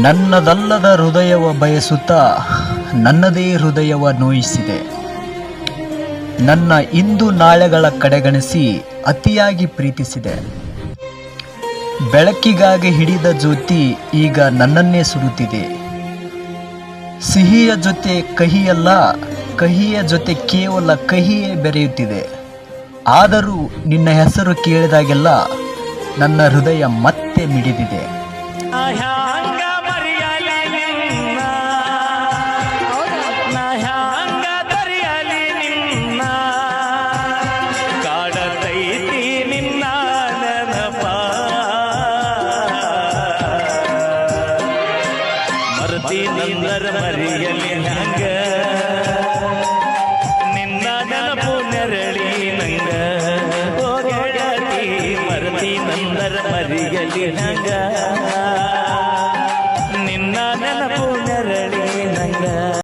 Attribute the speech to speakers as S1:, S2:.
S1: ನನ್ನದಲ್ಲದ ಹೃದಯವ ಬಯಸುತ್ತಾ ನನ್ನದೇ ಹೃದಯವ ನೋಯಿಸಿದೆ. ನನ್ನ ಇಂದು ನಾಳೆಗಳ ಕಡೆಗಣಿಸಿ ಅತಿಯಾಗಿ ಪ್ರೀತಿಸಿದೆ. ಬೆಳಕಿಗಾಗಿ ಹಿಡಿದ ಜ್ಯೋತಿ ಈಗ ನನ್ನನ್ನೇ ಸುಡುತ್ತಿದೆ. ಸಿಹಿಯ ಜೊತೆ ಕಹಿಯಲ್ಲ, ಕಹಿಯ ಜೊತೆ ಕೇವಲ ಕಹಿಯೇ ಬೆರೆಯುತ್ತಿದೆ. ಆದರೂ ನಿನ್ನ ಹೆಸರು ಕೇಳಿದಾಗೆಲ್ಲ ನನ್ನ ಹೃದಯ ಮತ್ತೆ ಮಿಡಿದಿದೆ.
S2: ನಂದರ ಮರಿಯಲಿ ನಂಗ ನಿನ್ನ ನೆನಪು ನೆರಳಿ ನಂಗ. ಗೆಳತಿ ಮರತಿ ನಂದರ ಮರಿಯಲಿ ನಂಗ. ನಿನ್ನ ನೆನಪು